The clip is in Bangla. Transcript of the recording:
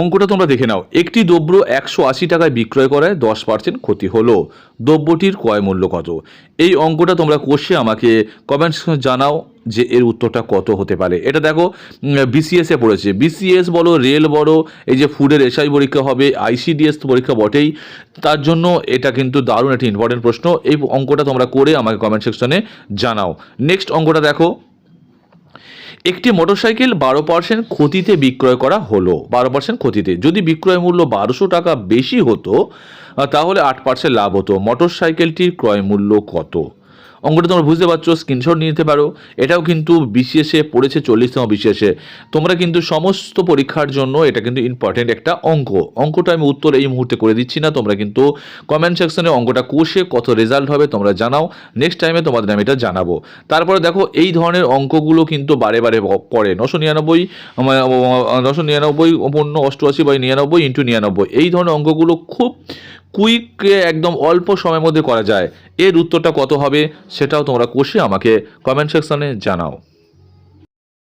অঙ্কটা তোমরা দেখে নাও। একটি দ্রব্য একশো আশি টাকায় বিক্রয় করায় দশ পার্সেন্ট ক্ষতি হলো। দ্রব্যটির ক্রয় মূল্য কত? এই অঙ্কটা তোমরা কষে আমাকে কমেন্টস জানাও যে এর উত্তরটা কত হতে পারে। এটা দেখো বিসিএসে পড়েছে। বিসিএস বলো রেল বড় এই যে ফুডের এসআই পরীক্ষা হবে আইসিডিএস পরীক্ষা বটেই। তার জন্য এটা কিন্তু দারুণ একটি ইম্পর্টেন্ট প্রশ্ন। এই অঙ্কটা তোমরা করে আমাকে কমেন্ট সেকশনে জানাও। নেক্সট অঙ্কটা দেখো। একটি মোটরসাইকেল বারো পার্সেন্ট ক্ষতিতে বিক্রয় করা হলো। বারো পার্সেন্ট ক্ষতিতে। যদি বিক্রয় মূল্য বারোশো টাকা বেশি হতো তাহলে আট পার্সেন্ট লাভ হতো। মোটরসাইকেলটির ক্রয় মূল্য কত? অঙ্কটা তোমরা বুঝতে পারছ স্ক্রিনশট নিয়ে নিতে পারো। এটাও কিন্তু বিসিএসে পড়েছে চল্লিশতম বিসিএসে তোমরা কিন্তু সমস্ত পরীক্ষার জন্য এটা কিন্তু ইম্পর্টেন্ট একটা অঙ্ক। অঙ্কটা আমি উত্তর এই মুহূর্তে করে দিচ্ছি না, তোমরা কিন্তু কমেন্ট সেকশনে অঙ্কটা কষে কত রেজাল্ট হবে তোমরা জানাও। নেক্সট টাইমে তোমাদের আমি এটা জানাব। তারপরে দেখো, এই ধরনের অঙ্কগুলো কিন্তু বারে বারে পড়ে নশো নিরানব্বই নশো নিরানব্বই পূর্ণ অষ্টআশি বাই নিরানব্বই ইন্টু নিরানব্বই। এই ধরনের অঙ্কগুলো খুব কুইক একদম অল্প সময়ের মধ্যে করা যায়। এর উত্তরটা কত হবে সেটাও তোমরা কষে আমাকে কমেন্ট সেকশনে জানাও।